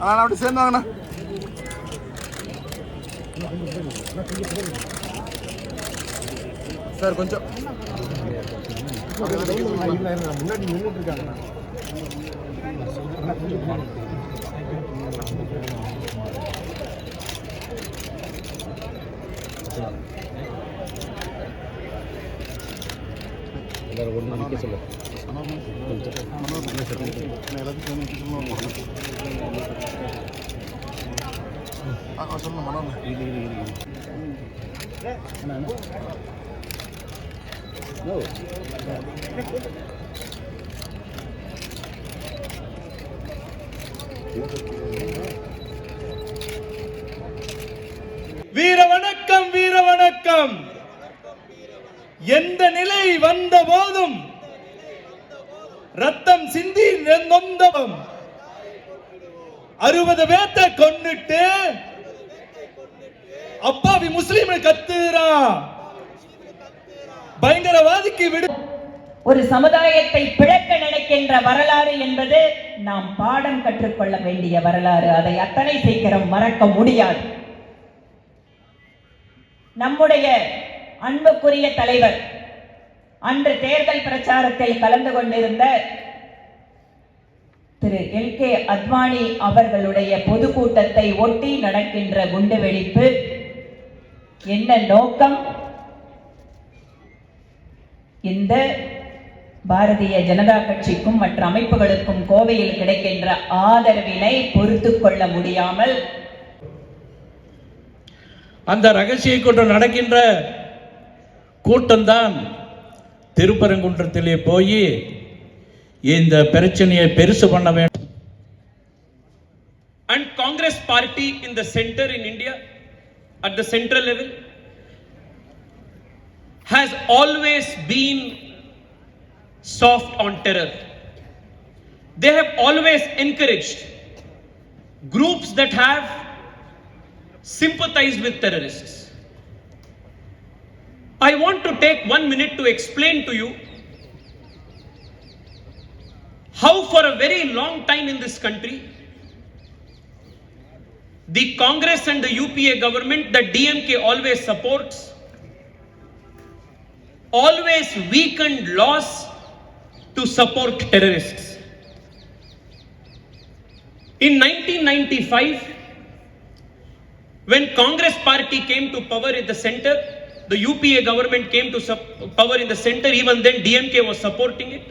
அதனால் அப்படி சேர்ந்து வாங்கண்ணா சார் கொஞ்சம் முன்னாடி நின்றுட்டு இருக்காங்க எல்லாரும் ஒன்று நிற்க சொல்லு சொல்லணும் மனம் வீர வணக்கம் வீர வணக்கம். எந்த நிலை வந்த போதும் ரத்தம் சிந்தி நொந்தவம் அறுபது பேர்த்த கொண்டுட்டு அப்பாவி முஸ்லீம் கத்துறா. பயங்கரவாதிக்கு விடு. ஒரு சமுதாயத்தை பிழக்க நினைக்கின்ற வரலாறு என்பது நாம் பாடம் கற்றுக்கொள்ள வேண்டிய வரலாறு. அதை அத்தனை சீக்கிரம் மறக்க முடியாது. நம்முடைய அன்புக்குரிய தலைவர் அன்று தேர்தல் பிரச்சாரத்தில் கலந்து கொண்டிருந்த திரு எல் கே அத்வானி அவர்களுடைய பொதுக்கூட்டத்தை ஒட்டி நடக்கின்ற குண்டுவெடிப்பு என்ன நோக்கம்? இந்த பாரதிய ஜனதா கட்சிக்கும் மற்ற அமைப்புகளுக்கும் கோவையில் கிடைக்கின்ற ஆதரவினை பொறுத்து கொள்ள முடியாமல் அந்த ரகசிய கூட்டம் நடக்கின்ற கூட்டம்தான் திருப்பரங்குன்றத்திலே போய் இந்த பிரச்சனையை பெருசு பண்ண வேண்டும் and Congress party in the center in India, at the central level, has always been soft on terror. They have always encouraged groups that have sympathized with terrorists. I want to take one minute to explain to you how, for a very long time in this country, the Congress and the UPA government that DMK always supports always weakened laws to support terrorists. In 1995, when Congress party came to power in the center, the UPA government came to power in the center, even then DMK was supporting it.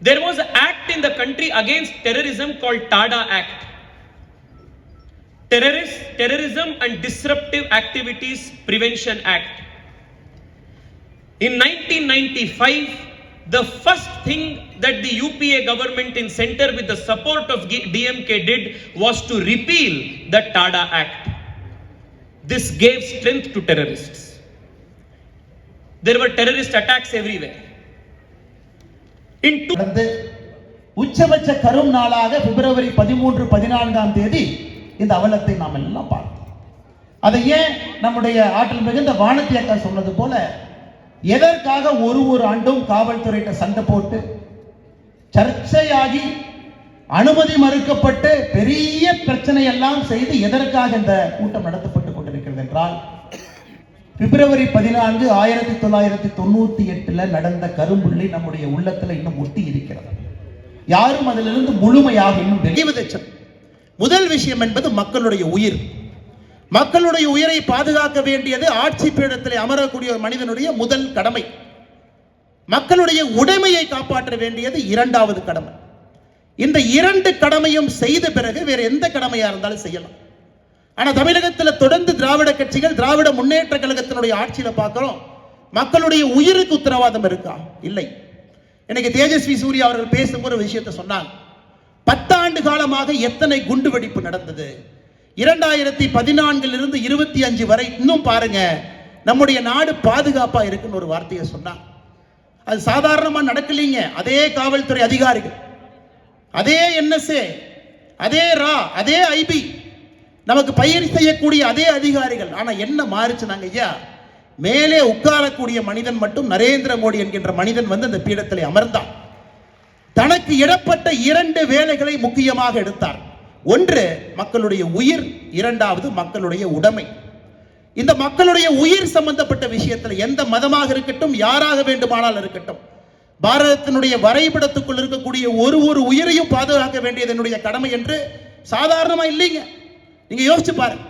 There was an act in the country against terrorism called TADA Act. Terrorist, Terrorism and Disruptive Activities Prevention Act. In 1995, the first thing that the UPA government in center with the support of DMK did was to repeal the TADA Act. This gave strength to terrorists. There were terrorist attacks everywhere. In உச்சபட்ச கரும் நாளாக பிப்ரவரி பதிமூன்று பதினான்காம் தேதி இந்த அவலத்தை நாம் எல்லாம் பார்த்தோம் அதை ஏன் நம்முடைய ஆற்றல் மிகுந்த வானத்தி அக்கா சொன்னது போல எதற்காக ஒரு ஒரு ஆண்டும் காவல்துறையிட்ட சண்டை போட்டு சர்ச்சையாகி அனுமதி மறுக்கப்பட்டு பெரிய பிரச்சனை எல்லாம் செய்து எதற்காக இந்த கூட்டம் நடத்தப்பட்டு கொண்டிருக்கிறது என்றால் பிப்ரவரி பதினான்கு ஆயிரத்தி தொள்ளாயிரத்தி தொண்ணூத்தி எட்டுல நடந்த கரும்புள்ளி நம்முடைய உள்ளத்துல இன்னும் ஒட்டி இருக்கிறது. யாரும் அதிலிருந்து முழுமையாக இன்னும் வெளிவதச்சம் முதல் விஷயம் என்பது மக்களுடைய உயிர். மக்களுடைய உயிரை பாதுகாக்க வேண்டியது ஆட்சி பீடத்தில் அமரக்கூடிய ஒரு மனிதனுடைய முதல் கடமை. மக்களுடைய உடைமையை காப்பாற்ற வேண்டியது இரண்டாவது கடமை. இந்த இரண்டு கடமையும் செய்த பிறகு வேற எந்த கடமையா இருந்தாலும் செய்யலாம். ஆனா தமிழகத்தில் தொடர்ந்து திராவிட கட்சிகள் திராவிட முன்னேற்ற கழகத்தினுடைய ஆட்சியில் பார்க்கிறோம் மக்களுடைய உயிருக்கு உத்தரவாதம் இருக்கா? இல்லை. எனக்கு தேஜஸ்வி சூர்யா அவர்கள் பேசும்போது ஒரு விஷயத்தை சொன்னாங்க. பத்தாண்டு காலமாக எத்தனை குண்டு வெடிப்பு நடந்தது? இரண்டாயிரத்தி பதினான்கில் இருந்து இருபத்தி அஞ்சு வரை இன்னும் பாருங்க நம்முடைய நாடு பாதுகாப்பா இருக்குன்னு ஒரு வார்த்தையை சொன்னான் அது சாதாரணமா நடக்கலீங்க. அதே காவல்துறை அதிகாரிகள் அதே என்எஸ்ஏ அதே ரா அதே ஐபி நமக்கு பயிர் செய்யக்கூடிய அதே அதிகாரிகள். ஆனா என்ன மாறுச்சு நாங்க ஐயா? மேலே உட்காரக்கூடிய மனிதன் மட்டும் நரேந்திர மோடி என்கின்ற மனிதன் வந்து அந்த பீடத்தில் அமர்ந்தான். தனக்கு இடப்பட்ட இரண்டு வேலைகளை முக்கியமாக எடுத்தார். ஒன்று மக்களுடைய உயிர். இரண்டாவது மக்களுடைய உடைமை. இந்த மக்களுடைய உயிர் சம்பந்தப்பட்ட விஷயத்தில் எந்த மதமாக இருக்கட்டும் யாராக வேண்டுமானால் இருக்கட்டும் பாரதத்தினுடைய வரைபடத்துக்குள் இருக்கக்கூடிய ஒரு ஒரு உயிரையும் பாதுகாக்க வேண்டியது என்னுடைய கடமை என்று சாதாரணமா இல்லைங்க. நீங்க யோசிச்சு பாருங்க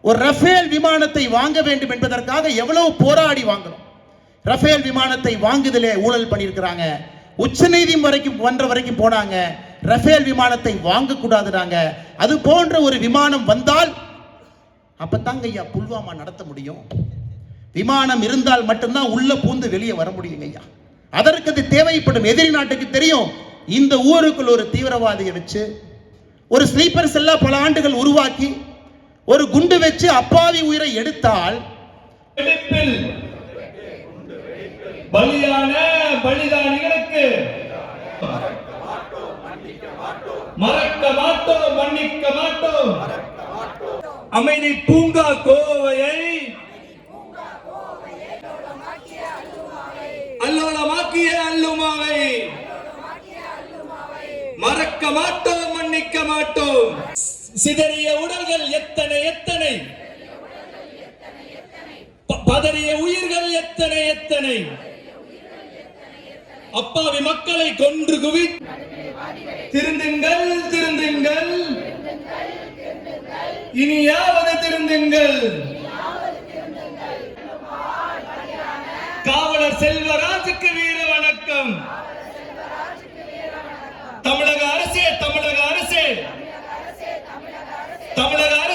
ஒரு ரஃபேல் விமானத்தை வாங்க வேண்டும் என்பதற்காக எவ்வளவு போராடி வாங்கணும். ரஃபேல் விமானத்தை வாங்குதலே ஊழல் பண்ணியிருக்கிறாங்க. உச்சநீதிமன்றம் வரைக்கும் வந்த வரைக்கும் போனாங்க. ரஃபேல் விமானத்தை வாங்கக்கூடாதுனாங்க. அது போன்ற ஒரு விமானம் வந்தால் அப்பத்தாங்க ஐயா புல்வாமா நடத்த முடியும். விமானம் இருந்தால் மட்டும்தான் உள்ள பூந்து வெளியே வர முடியுங்க ஐயா. அதற்கு அது தேவைப்படும். எதிரி நாட்டுக்கு தெரியும். இந்த ஊருக்குள் ஒரு தீவிரவாதியை வச்சு ஒரு ஸ்லீப்பர் செல்லா பல ஆண்டுகள் உருவாக்கி ஒரு குண்டு வச்சு அப்பாவி உயிரை எடுத்தால் பலியான பலிதானிகளுக்கு மறக்க மாட்டோம் மன்னிக்க மாட்டோம். அமைதி பூங்கா கோவையை அல்லோலமாக்கிய அல்லுமாவை. மறக்க மாட்டோம். மாட்டோம். சிதறிய உடல்கள் எத்தனை எத்தனை? பதறிய உயிர்கள் எத்தனை எத்தனை? அப்பாவி மக்களை கொன்று குவி. திருந்துங்கள் திருந்துங்கள். இனியாவது திருந்துங்கள். காவலர் செல்வராஜுக்கு வீர வணக்கம். தமிழக அரசே தமிழக தமிழக அரசு